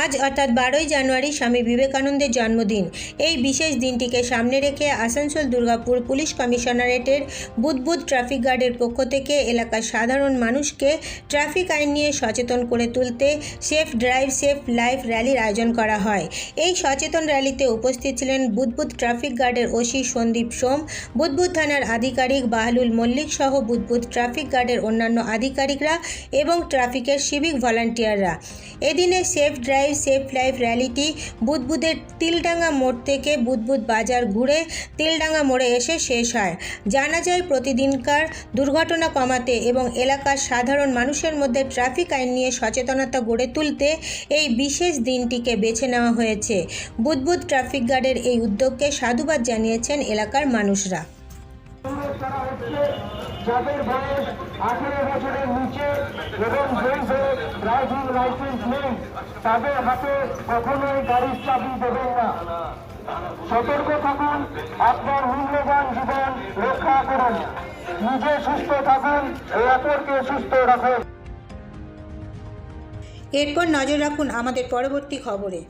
আজ অর্থাৎ বারোই জানুয়ারি স্বামী বিবেকানন্দের জন্মদিন। এই বিশেষ দিনটিকে সামনে রেখে আসানসোল দুর্গাপুর পুলিশ কমিশনারেটের বুদবুদ ট্রাফিক গার্ডের পক্ষ থেকে এলাকার সাধারণ মানুষকে ট্রাফিক আইন নিয়ে সচেতন করে তুলতে সেফ ড্রাইভ, সেফ লাইফ র্যালির আয়োজন করা হয়। এই সচেতন র্যালিতে উপস্থিত ছিলেন বুদবুদ ট্রাফিক গার্ডের ওসি সন্দীপ সোম, বুদবুদ থানার আধিকারিক বাহলুল মল্লিক সহ বুদবুদ ট্রাফিক গার্ডের অন্যান্য আধিকারিকরা এবং ট্রাফিকের সিভিক ভলান্টিয়াররা। এদিনে সেফ ড্রাইভ সেফ লাইফ, র্যালিটি। বুদবুদের তিলডাঙ্গা মোড় থেকে বুদবুদ বাজার ঘুরে তিলডাঙ্গা মোড়ে এসে শেষ হয়। জানা যায়, প্রতিদিনকার দুর্ঘটনা কমাতে এবং এলাকার সাধারণ মানুষের মধ্যে ট্রাফিক আইন নিয়ে সচেতনতা গড়ে তুলতে এই বিশেষ দিনটিকে বেছে নেওয়া হয়েছে। বুদবুদ ট্রাফিক গার্ডের এই উদ্যোগকে সাধুবাদ জানিয়েছেন এলাকার মানুষরা। যাদের বয়স আঠেরো বছরের নিচে এবং ড্রাইভিং লাইসেন্স নেই, তাদের হাতে কখনোই গাড়ির চাবি দেবেন না। সতর্ক থাকুন, আপনার মূল্যবান জীবন রক্ষা করুন। নিজে সুস্থ থাকুন, অপরকে সুস্থ রাখুন। এরপর নজর রাখুন আমাদের পরবর্তী খবরে।